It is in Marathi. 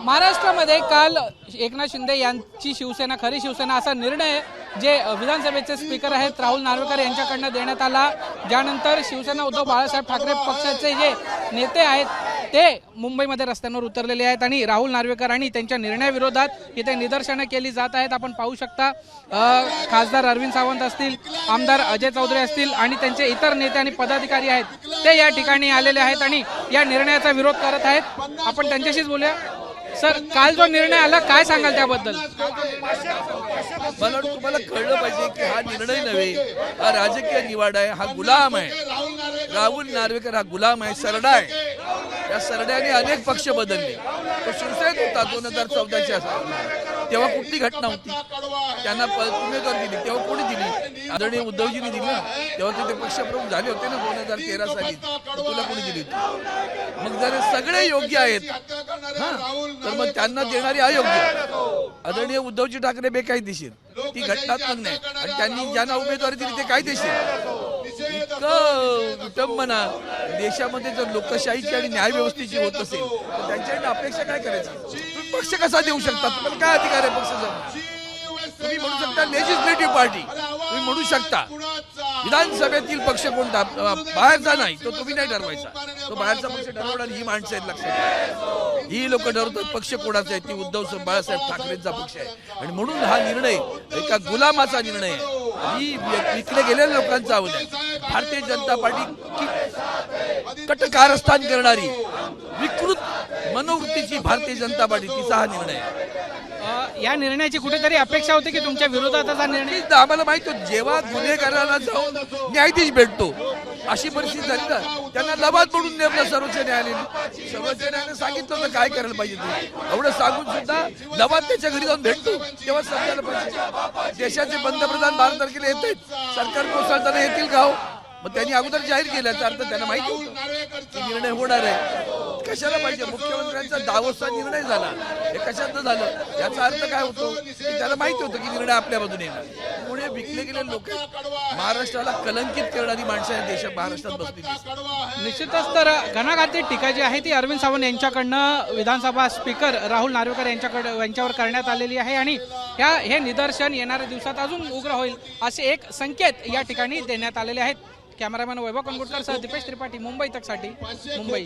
महाराष्ट्रामध्ये काल एकनाथ शिंदे यांची शिवसेना खरी शिवसेना असा निर्णय जे विधानसभेचे स्पीकर आहेत राहुल नार्वेकर यांच्याकडनं देण्यात आला. ज्यानंतर शिवसेना उद्धव बाळासाहेब ठाकरे पक्षाचे जे नेते आहेत ते मुंबईमध्ये रस्त्यांवर उतरलेले आहेत आणि राहुल नार्वेकर आणि त्यांच्या निर्णयाविरोधात इथे निदर्शनं केली जात आहेत. आपण पाहू शकता खासदार अरविंद सावंत असतील आमदार अजय चौधरी असतील आणि त्यांचे इतर नेते आणि पदाधिकारी आहेत ते या ठिकाणी आलेले आहेत आणि या निर्णयाचा विरोध करत आहेत. आपण त्यांच्याशीच बोलूया. सर काल जो निर्णय आला काय सांगाल त्याबद्दल? मला वाटतं तुम्हाला कळलं पाहिजे की हा निर्णय नव्हे हा राजकीय निवाडा आहे हा गुलाम आहे. राहुल नार्वेकर हा गुलाम आहे सरडा आहे. या सरड्याने अनेक पक्ष बदलले. तो शिवसेनेत होता दोन हजार चौदाच्या तेव्हा कुठली घटना होती? त्यांना उमेदवार दिली तेव्हा कोणी दिली? आदरणीय उद्धवजींनी दिली ना? तेव्हा तिथे पक्षप्रमुख झाले होते ना दोन हजार तेरा साली. तर तुला कोणी दिली होती? मग जर सगळे योग्य आहेत तर मग त्यांना देणारी अयोग्य. आदरणीय उद्धवजी ठाकरे बेकायदेशीर ती घटनात्मक नाही. आणि त्यांनी ज्यांना उमेदवारी दिली ते कायदेशीर इतकं विटंबना देशामध्ये जर लोकशाहीची आणि न्याय व्यवस्थेची होत असेल तर त्यांच्याकडे अपेक्षा काय करायची? तुम्ही पक्ष कसा देऊ शकता? तुम्हाला काय अधिकार आहे पक्ष जमवण्याचा? तुम्ही म्हणू शकता लेजिस्लेटिव्ह पार्टी. तुम्ही म्हणू शकता. विधानसभेतील पक्ष कोणता? बाहेरचा नाही तो तुम्ही नाही ठरवायचा. तो बाहेरचा पक्ष ठरवणार ही माणसं आहेत लक्षात ही लोक ठरवतात पक्ष कोणाचा आहे ती उद्धव बाळासाहेब ठाकरेंचा पक्ष आहे. आणि म्हणून हा निर्णय एका गुलामाचा निर्णय आहे. ही वि- विकले गेलेल्या लोकांचा आवाज आहे. भारतीय जनता पार्टी कट कारस्थान करणारी विकृत मनोवृत्तीची भारतीय जनता पार्टी तिचा हा निर्णय आहे या निर्णयाची कुठेतरी अपेक्षा होती की तुमच्या विरोधात हा निर्णय आम्हाला माहीत होतं जेव्हा गुन्हेगाराला जाऊन न्यायाधीश भेटतो अशी परिस्थिती झाली ना त्यांना लबाद म्हणून नेमलं सर्वोच्च न्यायालयाने. सर्वोच्च न्यायालयाने सांगितलं होतं काय करायला पाहिजे तुम्ही एवढं सांगून सुद्धा लबाद त्याच्या घरी जाऊन भेटतो तेव्हा समजायला पाहिजे. देशाचे पंतप्रधान बारा तारखेला येत आहेत सरकार कोसळताना येतील का हो? मग त्यांनी अगोदर जाहीर केल्याचा अर्थ त्यांना माहिती होतं की निर्णय होणार आहे. कशाला पाहिजे? मुख्यमंत्र्यांचा दावोसचा निर्णय झाला. हे कशात झालं? याचा अर्थ काय होतो? की त्याला माहिती होतं की निर्णय आपल्या बाजूने येणार. त्यामुळे विकले गेले लोक महाराष्ट्राला कलंकित करणारी माणसं या देशात महाराष्ट्रात बसलेली निश्चितच तर घणाघाती टीका जी आहे ती अरविंद सावंत यांच्याकडनं विधानसभा स्पीकर राहुल नार्वेकर यांच्याकडे यांच्यावर करण्यात आलेली आहे आणि या हे निदर्शन येणाऱ्या दिवसात अजून उग्र होईल असे एक संकेत या ठिकाणी देण्यात आलेले आहेत. कॅमेरामॅन वैभव कंगुटकर सह दीपेश त्रिपाठी मुंबई तकसाठी मुंबई.